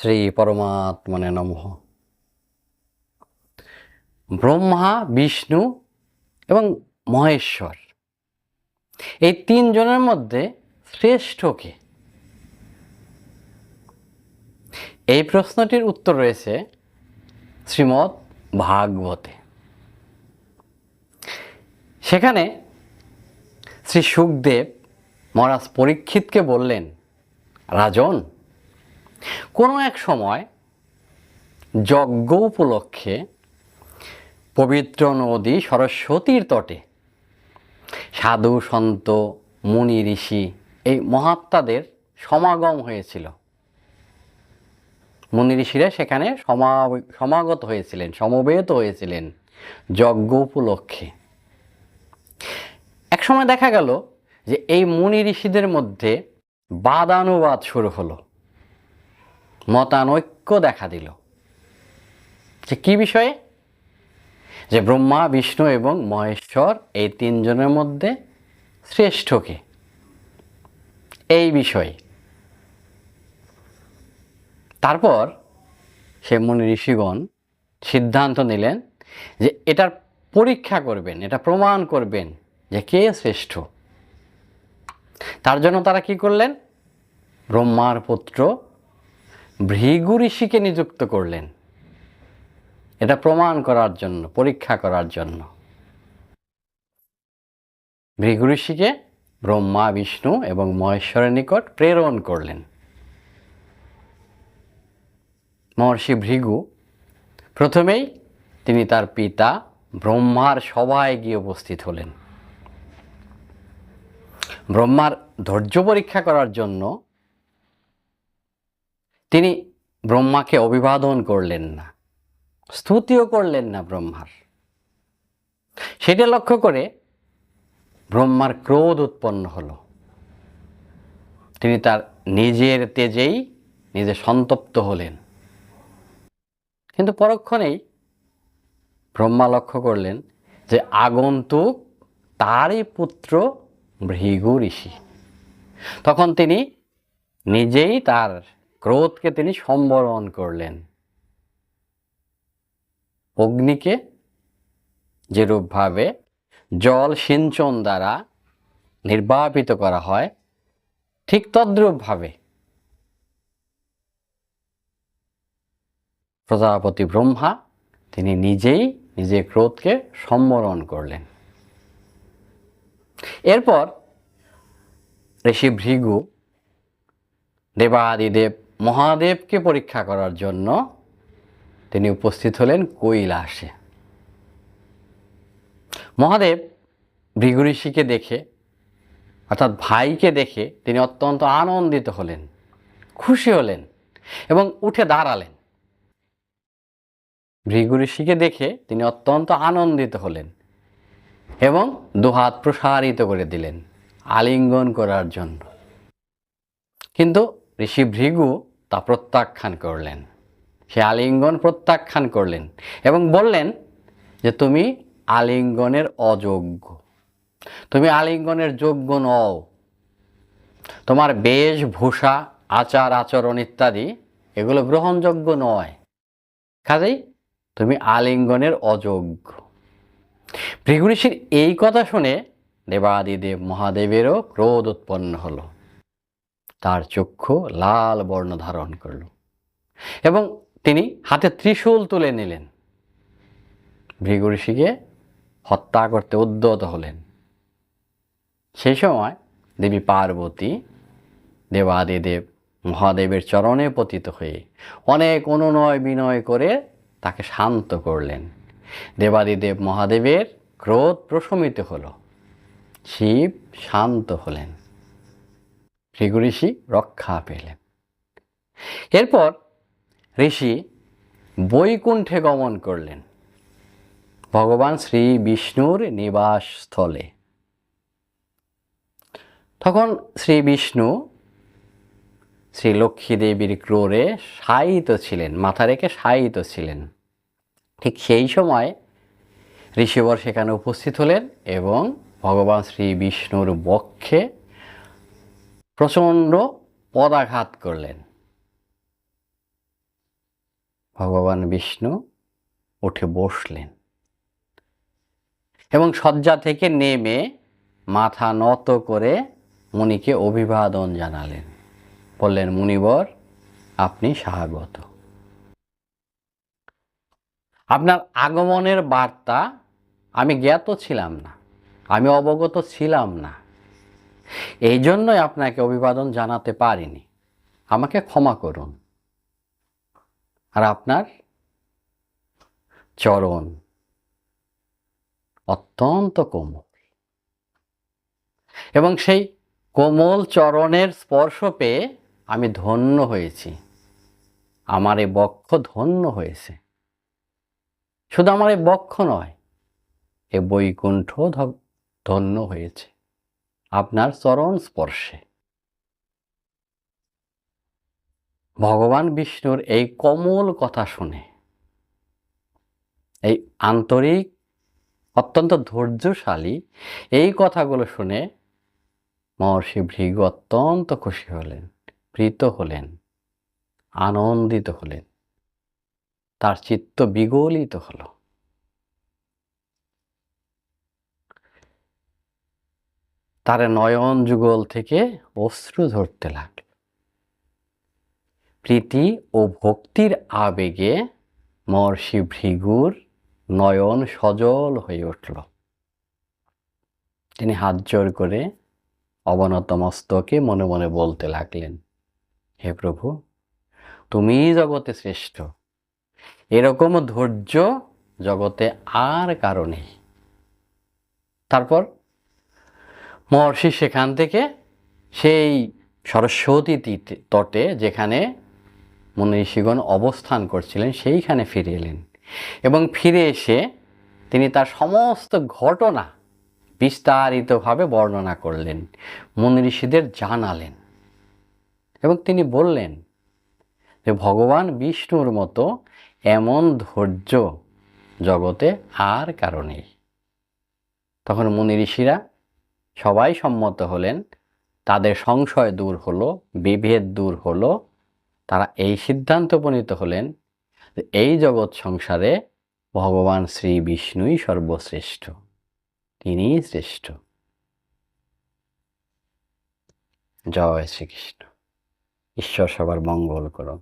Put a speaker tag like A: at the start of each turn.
A: শ্রী পরমাত্মনে নমঃ। ব্রহ্মা, বিষ্ণু এবং মহেশ্বর। এই তিনজনের মধ্যে শ্রেষ্ঠ কে? এই প্রশ্নটির উত্তর রয়েছে শ্রীমৎ ভাগবতে। সেখানে শ্রী সুখদেব মহারাজ পরীক্ষিতকে বললেন, রাজন কোনো এক সময় যজ্ঞ উপলক্ষে পবিত্র নদী সরস্বতীর তটে সাধু, সন্ত, মুনি, ঋষি এই মহাত্মাদের সমাগম হয়েছিল। মুনি ঋষিরা সেখানে সমা, সমাগত হয়েছিলেন, সমবেত হয়েছিলেন যজ্ঞ উপলক্ষে। এক সময় দেখা গেল যে এই মুনি ঋষিদের মধ্যে বাদানুবাদ শুরু হলো। মতানৈক্য দেখা দিল। যে কি বিষয়ে? যে ব্রহ্মা, বিষ্ণু এবং মহেশ্বর এই তিনজনের মধ্যে শ্রেষ্ঠকে এই বিষয়ে। তারপর সে মুনি ঋষিগণ সিদ্ধান্ত নিলেন যে এটার পরীক্ষা করবেন, এটা প্রমাণ করবেন যে কে শ্রেষ্ঠ। তার জন্য তারা কি করলেন? ব্রহ্মার পুত্র ভৃগু ঋষিকে নিযুক্ত করলেন। এটা প্রমাণ করার জন্য, পরীক্ষা করার জন্য। ভৃগু ঋষিকে ব্রহ্মা, বিষ্ণু এবং মহেশ্বরের নিকট প্রেরণ করলেন। মহর্ষি ভৃগু প্রথমেই তিনি তার পিতা ব্রহ্মার সভায় গিয়ে উপস্থিত হলেন। ব্রহ্মার ধৈর্য পরীক্ষা করার জন্য তিনি ব্রহ্মাকে অভিবাদন করলেন না, স্তুতিও করলেন না ব্রহ্মার। সেটা লক্ষ্য করে ব্রহ্মার ক্রোধ উৎপন্ন হলো। তিনি তার নিজের তেজেই নিজে সন্তপ্ত হলেন। কিন্তু পরক্ষণেই ব্রহ্মা লক্ষ্য করলেন যে আগন্তুক তারই পুত্র ভৃগু ঋষি। তখন তিনি নিজেই তার ক্রোধকে তিনি সম্বরণ করলেন। অগ্নিকে যেরূপভাবে জল সিঞ্চন দ্বারা নির্বাপিত করা হয়, ঠিক তদ্রূপভাবে প্রজাপতি ব্রহ্মা তিনি নিজেই নিজের ক্রোধকে সম্বরণ করলেন। এরপর ঋষি ভৃগু দেবাদিদেব মহাদেবকে পরীক্ষা করার জন্য তিনি উপস্থিত হলেন কৈলাসে। মহাদেব ভৃগু ঋষিকে দেখে, অর্থাৎ ভাইকে দেখে তিনি অত্যন্ত আনন্দিত হলেন, খুশি হলেন এবং উঠে দাঁড়ালেন। ভৃগু ঋষিকে দেখে তিনি অত্যন্ত আনন্দিত হলেন এবং দুহাত প্রসারিত করে দিলেন, আলিঙ্গন করার জন্য। কিন্তু ঋষি ভৃগু তা প্রত্যাখ্যান করলেন। সে আলিঙ্গন প্রত্যাখ্যান করলেন এবং বললেন যে, তুমি আলিঙ্গনের অযোগ্য। তুমি আলিঙ্গনের যোগ্য নও। তোমার বেশভূষা আচার, আচরণ ইত্যাদি এগুলো গ্রহণযোগ্য নয়। কাজেই তুমি আলিঙ্গনের অযোগ্য। ভৃগু ঋষির এই কথা শুনে দেবাদিদেব মহাদেবেরও ক্রোধ উৎপন্ন হলো। তার চক্ষু লাল বর্ণ ধারণ করল এবং তিনি হাতে ত্রিশূল তুলে নিলেন। ভৃগু ঋষিকে হত্যা করতে উদ্যত হলেন। সেই সময় দেবী পার্বতী দেবাদিদেব মহাদেবের চরণে পতিত হয়ে অনেক অনুনয় বিনয় করে তাকে শান্ত করলেন। দেবাদিদেব মহাদেবের ক্রোধ প্রশমিত হল। শিব শান্ত হলেন। ভৃগু ঋষি রক্ষা পেলেন। এরপর ঋষি বৈকুণ্ঠে গমন করলেন ভগবান শ্রী বিষ্ণুর নিবাস স্থলে তখন শ্রী বিষ্ণু শ্রী লক্ষ্মী দেবীর ক্রোরে শায়িত ছিলেন, মাথা রেখে শায়িত ছিলেন। ঠিক সেই সময় ঋষিবর সেখানে উপস্থিত হলেন এবং ভগবান শ্রী বিষ্ণুর বক্ষে প্রচণ্ড পদাঘাত করলেন। ভগবান বিষ্ণু উঠে বসলেন এবং শয্যা থেকে নেমে মাথা নত করে মুনিকে অভিবাদন জানালেন। বললেন, মুনিবর, আপনি স্বাগত। আপনার আগমনের বার্তা আমি জ্ঞাত ছিলাম না, আমি অবগত ছিলাম না। এই জন্যই আপনাকে অভিবাদন জানাতে পারিনি। আমাকে ক্ষমা করুন। আর আপনার চরণ অত্যন্ত কোমল। এবং সেই কোমল চরণের স্পর্শ পেয়ে আমি ধন্য হয়েছি। আমার এই বক্ষ ধন্য হয়েছে। শুধু আমার এই বক্ষ নয়, এ বৈকুণ্ঠ ধন্য হয়েছে। আপনার চরণ স্পর্শে। ভগবান বিষ্ণুর এই কোমল কথা শুনে, এই আন্তরিক, অত্যন্ত ধৈর্যশালী এই কথাগুলো শুনে মহর্ষি ভৃগু অত্যন্ত খুশি হলেন, প্রীত হলেন, আনন্দিত হলেন, তার চিত্ত বিগলিত হলো। তার নয়ন যুগল থেকে অশ্রু ধরতে লাগল। প্রীতি ও ভক্তির আবেগে মহর্ষি ভৃগুর নয়ন সজল হয়ে উঠল। তিনি হাত জোর করে অবনত মস্তকে মনে মনে বলতে লাগলেন, হে প্রভু, তুমি জগতে শ্রেষ্ঠ। এরকম ধৈর্য জগতে আর কারণে তারপর মহর্ষি সেখান থেকে সেই সরস্বতী তটে যেখানে মনীষীগণ অবস্থান করছিলেন, সেইখানে ফিরে এলেন। এবং ফিরে এসে তিনি তার সমস্ত ঘটনা বিস্তারিতভাবে বর্ণনা করলেন মুনি ঋষিদের জানালেন। এবং তিনি বললেন যে, ভগবান বিষ্ণুর মতো এমন ধৈর্য জগতে আর কারও নেই। তখন মুনি ঋষিরা সবাই সম্মত হলেন, তাদের সংশয় দূর হলো, বিভেদ দূর হলো, তারা এই সিদ্ধান্ত উপনীত হলেন এই জগৎ সংসারে ভগবান শ্রী বিষ্ণুই সর্বশ্রেষ্ঠ, তিনিই শ্রেষ্ঠ। জয় শ্রীকৃষ্ণ। ঈশ্বর সবার মঙ্গল করুন।